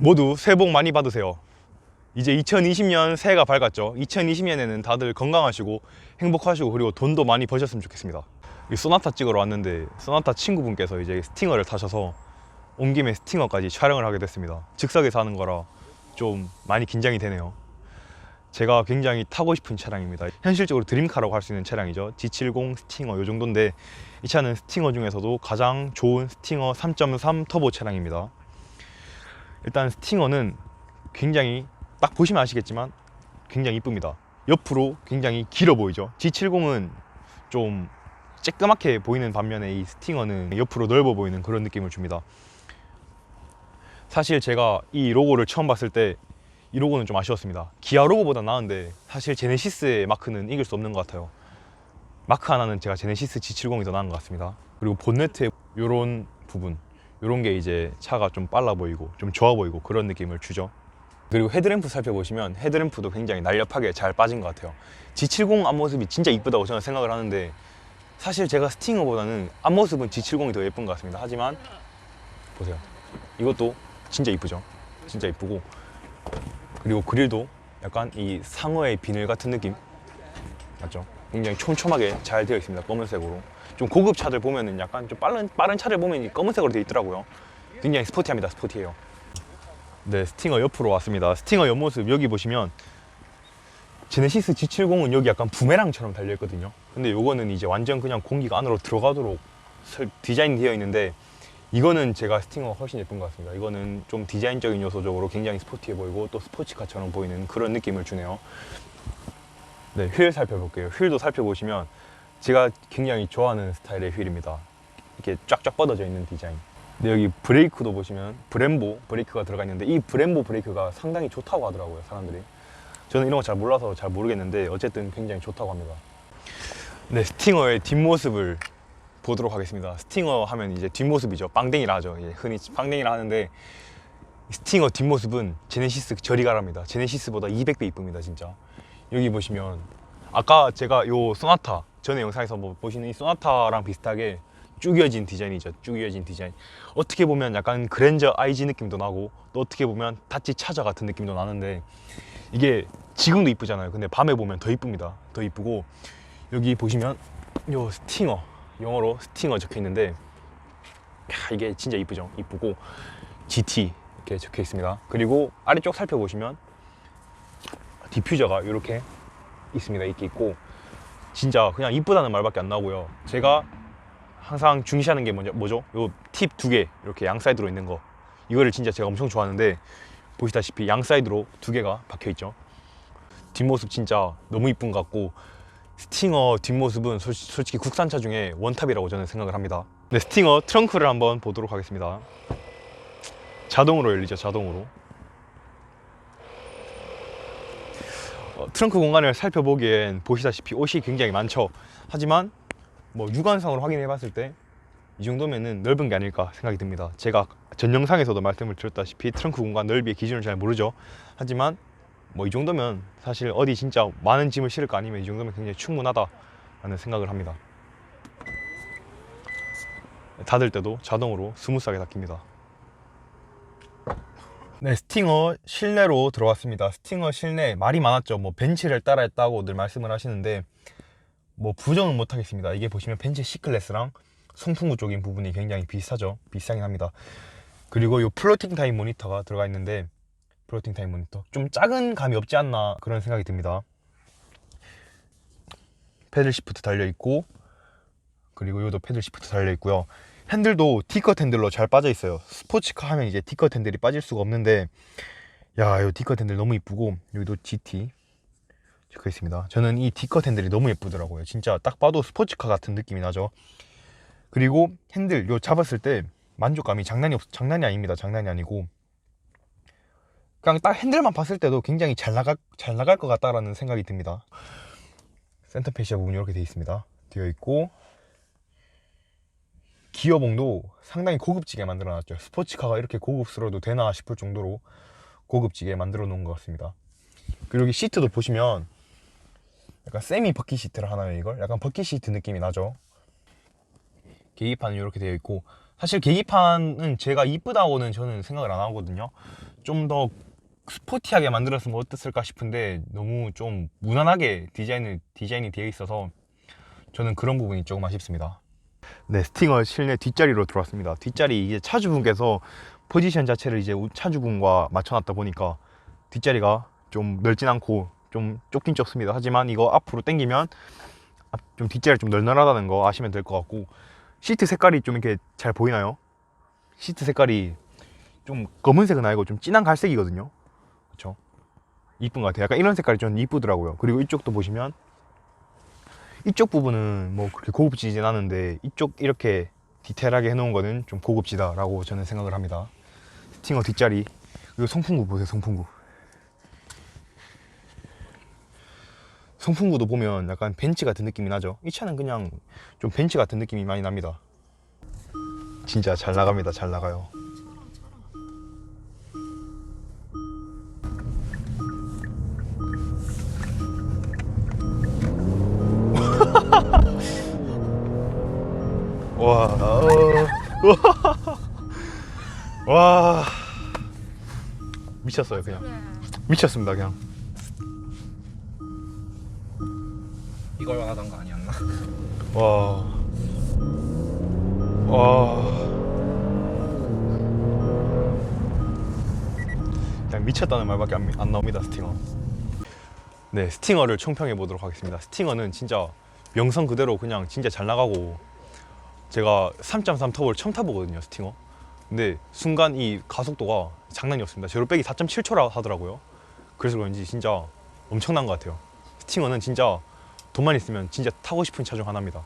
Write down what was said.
모두 새해 복 많이 받으세요. 이제 2020년 새해가 밝았죠. 2020년에는 다들 건강하시고 행복하시고 그리고 돈도 많이 버셨으면 좋겠습니다. 이 소나타 찍으러 왔는데 소나타 친구분께서 이제 스팅어를 타셔서 온 김에 스팅어까지 촬영을 하게 됐습니다. 즉석에서 하는 거라 좀 많이 긴장이 되네요. 제가 굉장히 타고 싶은 차량입니다. 현실적으로 드림카라고 할 수 있는 차량이죠. G70 스팅어 이 정도인데 이 차는 스팅어 중에서도 가장 좋은 스팅어 3.3 터보 차량입니다. 일단 스팅어는 굉장히 딱 보시면 아시겠지만 굉장히 이쁩니다. 옆으로 굉장히 길어 보이죠. G70은 좀 쬐끄맣게 보이는 반면에 이 스팅어는 옆으로 넓어 보이는 그런 느낌을 줍니다. 사실 제가 이 로고를 처음 봤을 때 이 로고는 좀 아쉬웠습니다. 기아 로고보다 나은데 사실 제네시스의 마크는 이길 수 없는 것 같아요. 마크 하나는 제가 제네시스 G70이 더 나은 것 같습니다. 그리고 본네트의 이런 부분, 이런 게 이제 차가 좀 빨라 보이고 좀 좋아 보이고 그런 느낌을 주죠. 그리고 헤드램프 살펴보시면 헤드램프도 굉장히 날렵하게 잘 빠진 것 같아요. G70 앞모습이 진짜 이쁘다고 저는 생각을 하는데 사실 제가 스팅어보다는 앞모습은 G70이 더 예쁜 것 같습니다. 하지만 보세요. 이것도 진짜 이쁘죠. 진짜 이쁘고 그리고 그릴도 약간 이 상어의 비늘 같은 느낌 맞죠? 굉장히 촘촘하게 잘 되어 있습니다. 검은색으로 좀 고급 차들 보면은 약간 좀 빠른 빠른 차를 보면 이 검은색으로 되어 있더라고요. 굉장히 스포티합니다. 스포티해요. 네, 스팅어 옆으로 왔습니다. 스팅어 옆모습 여기 보시면 제네시스 G70은 여기 약간 부메랑처럼 달려 있거든요. 근데 요거는 이제 완전 그냥 공기가 안으로 들어가도록 설- 디자인 되어 있는데 이거는 제가 스팅어가 훨씬 예쁜 것 같습니다. 이거는 좀 디자인적인 요소적으로 굉장히 스포티해 보이고 또 스포츠카처럼 보이는 그런 느낌을 주네요. 네, 휠 살펴볼게요. 휠도 살펴보시면 제가 굉장히 좋아하는 스타일의 휠입니다. 이렇게 쫙쫙 뻗어져 있는 디자인. 근데 여기 브레이크도 보시면 브렘보 브레이크가 들어가 있는데 이 브렘보 브레이크가 상당히 좋다고 하더라고요, 사람들이. 저는 이런 거 잘 몰라서 잘 모르겠는데 어쨌든 굉장히 좋다고 합니다. 네, 스팅어의 뒷모습을 보도록 하겠습니다. 스팅어 하면 이제 뒷모습이죠. 빵댕이라 하죠. 예, 흔히 빵댕이라 하는데 스팅어 뒷모습은 제네시스 저리 가랍니다. 제네시스보다 200배 이쁩니다, 진짜. 여기 보시면 아까 제가 요 소나타 전에 영상에서 뭐 보시는 이 소나타랑 비슷하게 쭉 이어진 디자인이죠. 쭉 이어진 디자인. 어떻게 보면 약간 그랜저 IG 느낌도 나고 또 어떻게 보면 다치 차저 같은 느낌도 나는데 이게 지금도 이쁘잖아요. 근데 밤에 보면 더 이쁩니다. 더 이쁘고 여기 보시면 요 스팅어 영어로 스팅어 적혀 있는데 야, 이게 진짜 이쁘죠. 이쁘고 GT 이렇게 적혀 있습니다. 그리고 아래쪽 살펴보시면 디퓨저가 이렇게 있습니다. 이렇게 있고 진짜 그냥 이쁘다는 말밖에 안 나오고요. 제가 항상 중시하는 게 뭐죠? 뭐죠? 요 팁 두 개 이렇게 양 사이드로 있는 거 이거를 진짜 제가 엄청 좋아하는데 보시다시피 양 사이드로 두 개가 박혀 있죠. 뒷모습 진짜 너무 이쁜 것 같고 스팅어 뒷모습은 솔- 솔직히 국산차 중에 원탑이라고 저는 생각을 합니다. 네, 스팅어 트렁크를 한번 보도록 하겠습니다. 자동으로 열리죠, 자동으로. 어, 트렁크 공간을 살펴보기엔 보시다시피 옷이 굉장히 많죠. 하지만 뭐 육안상으로 확인해 봤을 때 이 정도면은 넓은 게 아닐까 생각이 듭니다. 제가 전 영상에서도 말씀을 드렸다시피 트렁크 공간 넓이의 기준을 잘 모르죠. 하지만 뭐 이 정도면 사실 어디 진짜 많은 짐을 실을 거 아니면 이 정도면 굉장히 충분하다라는 생각을 합니다. 닫을 때도 자동으로 스무스하게 닫힙니다. 네, 스팅어 실내로 들어왔습니다. 스팅어 실내 말이 많았죠. 뭐 벤츠를 따라했다고 늘 말씀을 하시는데 뭐 부정은 못 하겠습니다. 이게 보시면 벤츠 C클래스랑 송풍구 쪽인 부분이 굉장히 비슷하죠. 비슷하긴 합니다. 그리고 이 플로팅 타임 모니터가 들어가 있는데 플로팅 타임 모니터 좀 작은 감이 없지 않나 그런 생각이 듭니다. 패들 시프트 달려 있고 그리고 이것도 패들 시프트 달려 있고요. 핸들도 D컷 핸들로 잘 빠져 있어요. 스포츠카 하면 이제 D컷 핸들이 빠질 수가 없는데 야, 이 D컷 핸들 너무 이쁘고 여기도 GT 적혀 있습니다. 저는 이 D컷 핸들이 너무 예쁘더라고요. 진짜 딱 봐도 스포츠카 같은 느낌이 나죠. 그리고 핸들 요 잡았을 때 만족감이 장난이 없 장난이 아닙니다. 장난이 아니고 그냥 딱 핸들만 봤을 때도 굉장히 잘 나갈 잘 나갈 것 같다라는 생각이 듭니다. 센터 페시아 부분이 이렇게 되어 있습니다. 되어 있고 기어봉도 상당히 고급지게 만들어 놨죠. 스포츠카가 이렇게 고급스러워도 되나 싶을 정도로 고급지게 만들어 놓은 것 같습니다. 그리고 여기 시트도 보시면 약간 세미 버킷 시트를 하나요 이걸? 약간 버킷 시트 느낌이 나죠. 계기판은 이렇게 되어 있고 사실 계기판은 제가 이쁘다고는 저는 생각을 안 하거든요. 좀 더 스포티하게 만들었으면 어땠을까 싶은데 너무 좀 무난하게 디자인을 디자인이 되어 있어서 저는 그런 부분이 조금 아쉽습니다. 네, 스팅어 실내 뒷자리로 들어왔습니다. 뒷자리 이게 차주분께서 포지션 자체를 이제 우- 차주분과 맞춰놨다 보니까 뒷자리가 좀 넓진 않고 좀 좁긴 좁습니다. 하지만 이거 앞으로 당기면 앞- 좀 뒷자리 좀 널널하다는 거 아시면 될 것 같고 시트 색깔이 좀 이렇게 잘 보이나요? 시트 색깔이 좀 검은색은 아니고 좀 진한 갈색이거든요. 그렇죠? 이쁜 것 같아요. 약간 이런 색깔이 좀 이쁘더라고요. 그리고 이쪽도 보시면 이쪽 부분은 뭐 그렇게 고급지진 않은데 이쪽 이렇게 디테일하게 해놓은 거는 좀 고급지다 라고 저는 생각을 합니다. 스팅어 뒷자리 그리고 송풍구 보세요. 송풍구. 송풍구도 보면 약간 벤츠 같은 느낌이 나죠. 이 차는 그냥 좀 벤츠 같은 느낌이 많이 납니다. 진짜 잘 나갑니다. 잘 나가요. 와, 어, 와, 와, 미쳤어요 그냥 미쳤습니다 그냥. 이걸 원하던 거 아니었나? 와, 와, 그냥 미쳤다는 말밖에 안, 안 나옵니다 스팅어. 네, 스팅어를 총평해 보도록 하겠습니다. 스팅어는 진짜 명성 그대로 그냥 진짜 잘 나가고 제가 3.3 터보를 처음 타보거든요 스팅어. 근데 순간 이 가속도가 장난이 없습니다. 제로 빼기 4.7초라 하더라고요. 그래서 그런지 진짜 엄청난 것 같아요. 스팅어는 진짜 돈만 있으면 진짜 타고 싶은 차 중 하나입니다.